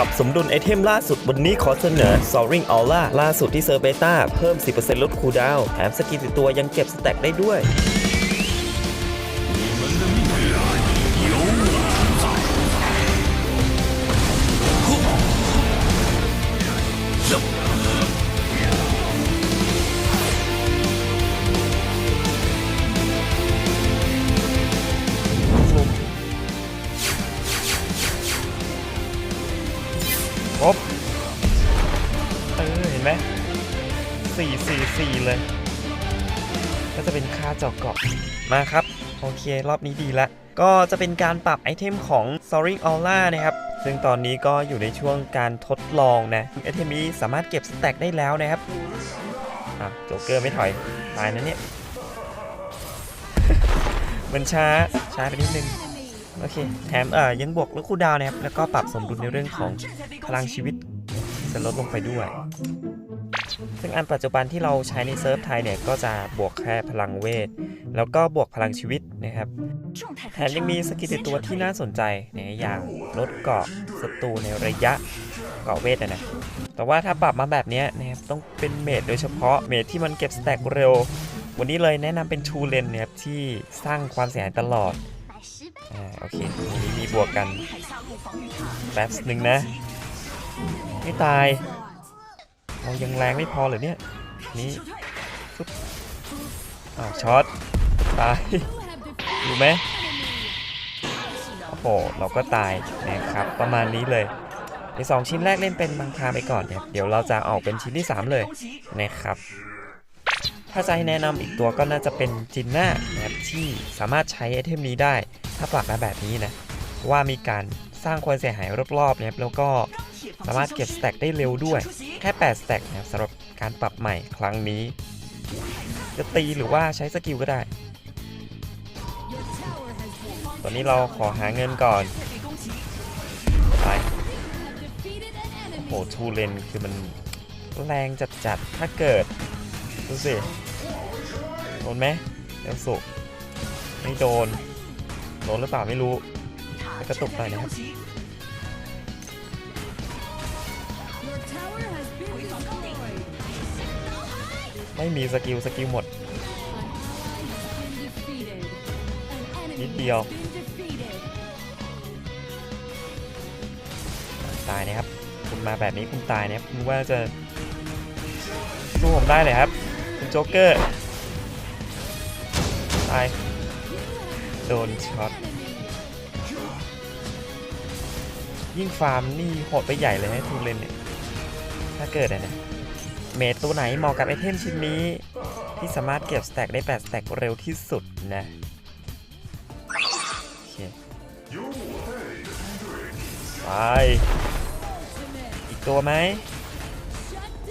ปรับสมดุลไอเทมล่าสุดวันนี้ขอเสนอ Soaring Aura ล่าสุดที่เซอร์เบต้าเพิ่ม 10%ลดคูดาว แถมสกิลติดตัวยังเก็บสแต็กได้ด้วย ครบเออเห็นไหมสี่สี่สี่เลย ก็จะเป็นค่าเจาะเกาะมาครับ โอเค รอบนี้ดีละ ก็จะเป็นการปรับไอเทมของ Soaring Aura นะครับ ซึ่งตอนนี้ก็อยู่ในช่วงการทดลองนะไอเทมนี้สามารถเก็บสแต็กได้แล้วนะครับอะโจ๊กเกอร์ไม่ถอย ตายนะเนี่ย มันช้า ช้าไปนิดนึง โอเค แถมเอ่อยังบวกลดคูลดาวนะครับ แล้วก็ปรับสมดุลในเรื่องของพลังชีวิตจะลดลงไปด้วย ซึ่งอันปัจจุบันที่เราใช้ในเซิร์ฟไทยเนี่ยก็จะบวกแค่พลังเวท แล้วก็บวกพลังชีวิตนะครับแถมยังมีสกิลติดตัวที่น่าสนใจนอย่างลดเกาะศัตรูในระยะเกาะเวทนะแต่ว่าถ้าปรับมาแบบนี้นะครับต้องเป็นเมดโดยเฉพาะเมดที่มันเก็บสแต็กเร็ว วันนี้เลยแนะนำเป็นชูเลนนะครับที่สร้างความเสียหายตลอด อ่าโอเคนนี้มีบวกกันแป๊บหนึ่งนะ ไม่ตาย เรายังแรงไม่พอเหรอเนี่ย นี่ปุ๊บอ้าวช็อต ตาย อยู่ไหมโอ้โห เราก็ตายนะครับ ประมาณนี้เลยในสองชิ้นแรกเล่นเป็นบางคาไปก่อนเนี่ยเดี๋ยวเราจะออกเป็นชิ้นที่ 3 เลยนะครับ ถ้าจะให้แนะนำอีกตัวก็น่าจะเป็นจินน่านะครับที่สามารถใช้ไอเทมนี้ได้ ถ้าปรับมาแบบนี้นะว่ามีการสร้างความเสียหายรอบๆนะครับแล้วก็สามารถเก็บสแต็กได้เร็วด้วย แค่8สแต็กนะครับสำหรับการปรับใหม่ครั้งนี้ จะตีหรือว่าใช้สกิลก็ได้ ตอนนี้เราขอหาเงินก่อนไปโอ้โหทูเลนคือมันแรงจัดๆถ้าเกิด สิโดนไหมเดี๋ยวสุไม่โดนโดนหรือเปล่าไม่รู้แต่กระตุกไปนะครับไม่มีสกิลสกิลหมดนิดเดียวตายนะครับ คุณมาแบบนี้คุณตายนะครับคุณว่าจะสู้ผมได้เลยครับ โจ๊กเกอร์ตายโดนช็อตยิ่งฟาร์มนี่โหดไปใหญ่เลยนะทูเลนเนี่ยถ้าเกิดอะนะเมดตัวไหนเหมาะกับไอเทมชิ้นนี้ ที่สามารถเก็บสแต็กได้8สแต็กเร็วที่สุดนะโอเคไปอีกตัวไหม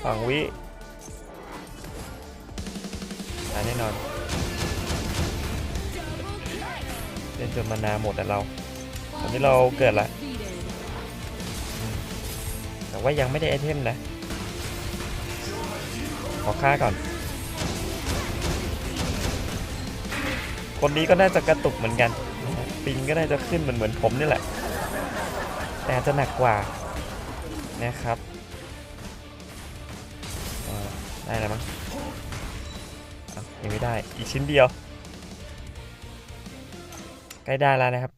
ฝั่งวิายแน่นอนเล่นจนมานาหมดแต่เรา ตอนนี้เราเกิดละแต่ว่ายังไม่ได้ไอเทมนะ ขอค่าก่อน คนนี้ก็น่าจะกระตุกเหมือนกัน ปิงก็น่าจะขึ้นเหมือนเหมือนผมนี่แหละ แต่จะหนักกว่านะครับได้แล้วมั้ง ยังไม่ได้อีกชิ้นเดียว ใกล้ได้แล้วนะครับ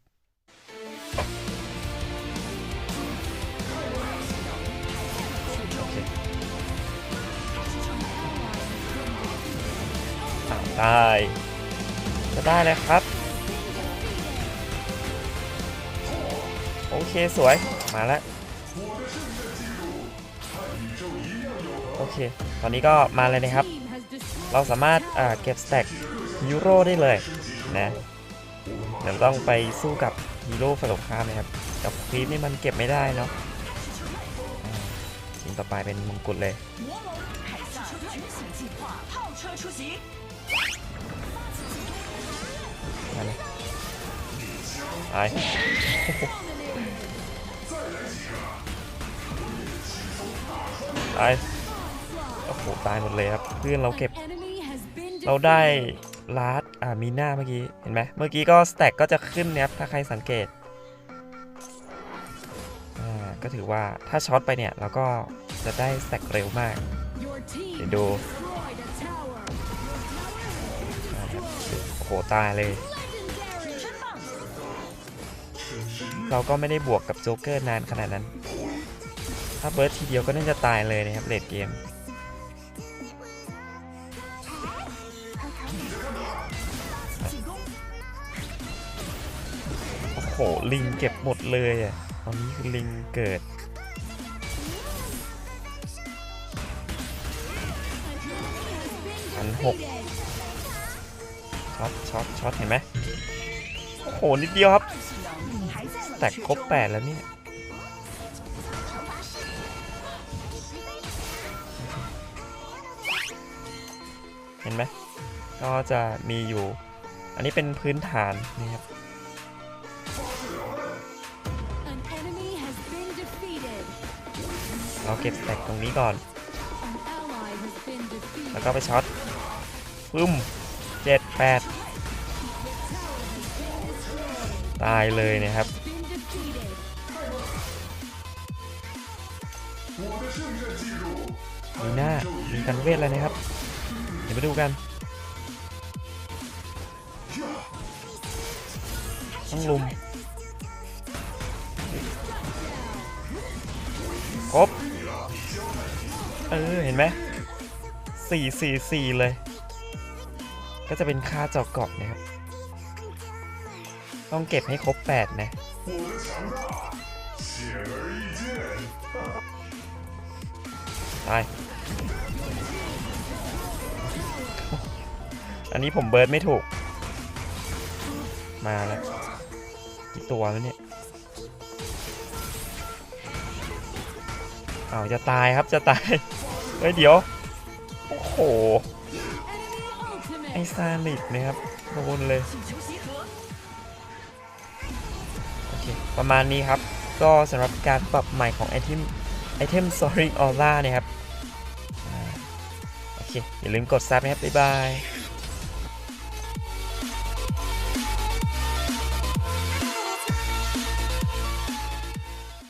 ได้จะได้เลยครับ โอเคสวย มาแล้วโอเค ตอนนี้ก็มาเลยนะครับ เราสามารถเก็บสแต็กยูโรได้เลยนะเดี๋ยวต้องไปสู้กับฮีโร่ฝ่ายตรงข้ามนะครับ กับครีปนี่มันเก็บไม่ได้เนาะอ่าทีมต่อไปเป็นมงกุฎเลยมาเลยไปตายโอ้โหตายหมดเลยครับ เพื่อนเราเก็บ เราได้ลาดอ่ามีหน้าเมื่อกี้ เห็นไหมเมื่อกี้ก็สแต็กก็จะขึ้นนะครับถ้าใครสังเกตอ่าก็ถือว่าถ้าช็อตไปเนี่ยเราก็จะได้สแสกเร็วมาก เดี๋ยวดูโอ้โหตายเลย เราก็ไม่ได้บวกกับโจ๊กเกอร์นานขนาดนั้น ถ้าเบิร์ดทีเดียวก็น่าจะตายเลยนะครับเลดเกม หลิงเก็บหมดเลยอะตอนนี้คือลิงเกิดพันหกช็อตช็อตช็อตเห็นไหมโอ้โห นิดเดียวครับ แตกครบแปดแล้วเนี่ยเห็นไหมก็จะมีอยู่ อันนี้เป็นพื้นฐานนี่ครับ เราเก็บแตกตรงนี้ก่อน An ally has been defeated. แล้วก็ไปช็อตปึ้มเจ็ดแปดตายเลยนะครับ Been defeated. มีหน้า มีกันเวทแล้วนะครับ เดี๋ยวไปดูกันต้องลุมครบ เออ เห็นไหมสี่สี่สี่เลย ก็จะเป็นค่าเจาะเกาะนะครับ ต้องเก็บให้ครบแปดนะตายอันนี้ผมเบิร์ดไม่ถูก มาแล้วกี่ตัวแล้วเนี่ย อ้าวจะตายครับจะตายเฮ้ยเดี๋ยว โอ้โห ไอซาลิดนะครับโดนเลย โอเค ประมาณนี้ครับ ก็สำหรับการปรับใหม่ของไอเทมไอเทม Soaring Aura นะครับ โอเค อย่าลืมกดซับนะครับ บ๊ายบาย